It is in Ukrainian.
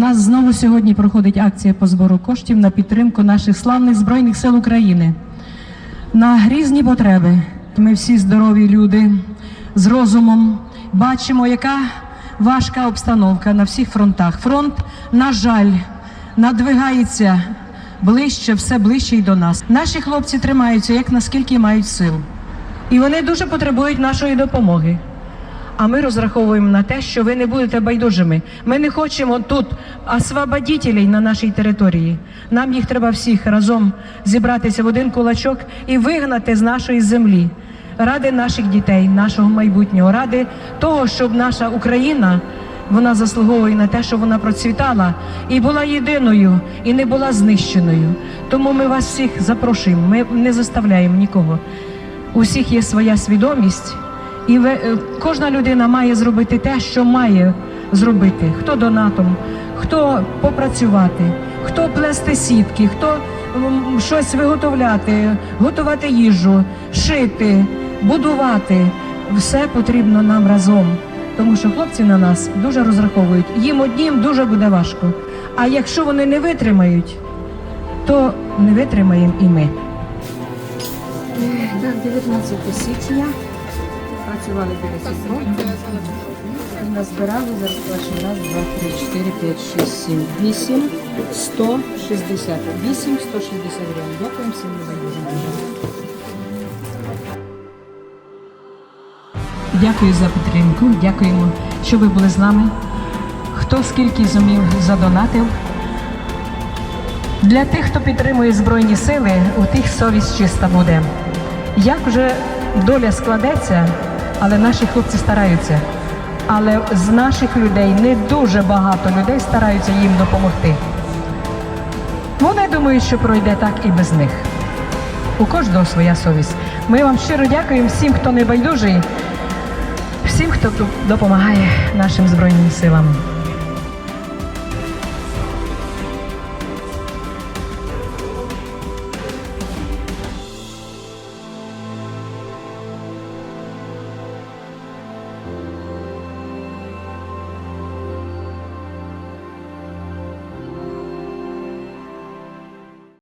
нас знову сьогодні проходить акція по збору коштів на підтримку наших славних Збройних сил України. На різні потреби. Ми всі здорові люди з розумом. Бачимо, яка важка обстановка на всіх фронтах. Фронт, на жаль, надвигається ближче, все ближче і до нас. Наші хлопці тримаються, як наскільки мають сил. І вони дуже потребують нашої допомоги. А ми розраховуємо на те, що ви не будете байдужими. Ми не хочемо тут освободітелей на нашій території. Нам їх треба всіх разом зібратися в один кулачок і вигнати з нашої землі ради наших дітей, нашого майбутнього, ради того, щоб наша Україна вона заслуговує на те, щоб вона процвітала і була єдиною, і не була знищеною. Тому ми вас всіх запрошуємо. Ми не заставляємо нікого. У всіх є своя свідомість. І е, кожна людина має зробити те, що має зробити. Хто донатом, хто попрацювати, хто плести сітки, хто щось виготовляти, готувати їжу, шити, будувати. Все потрібно нам разом. Тому що хлопці на нас дуже розраховують. Їм однім дуже буде важко. А якщо вони не витримають, то не витримаємо і ми. Так, 19 січня. Працювали 50 років. Назбирали зараз перший раз 2, 3, 4, 5, 6, 7, 8, 160. 8, 160 гривень. Дякуємо всім небайдужим. Дякую за підтримку. Дякуємо, що ви були з нами. Хто скільки зумів задонатив. Для тих, хто підтримує Збройні сили, у тих совість чиста буде. Як вже доля складеться, але наші хлопці стараються. Але з наших людей не дуже багато людей стараються їм допомогти. Вони думають, що пройде так і без них. У кожного своя совість. Ми вам щиро дякуємо всім, хто не байдужий, всім, хто допомагає нашим Збройним силам.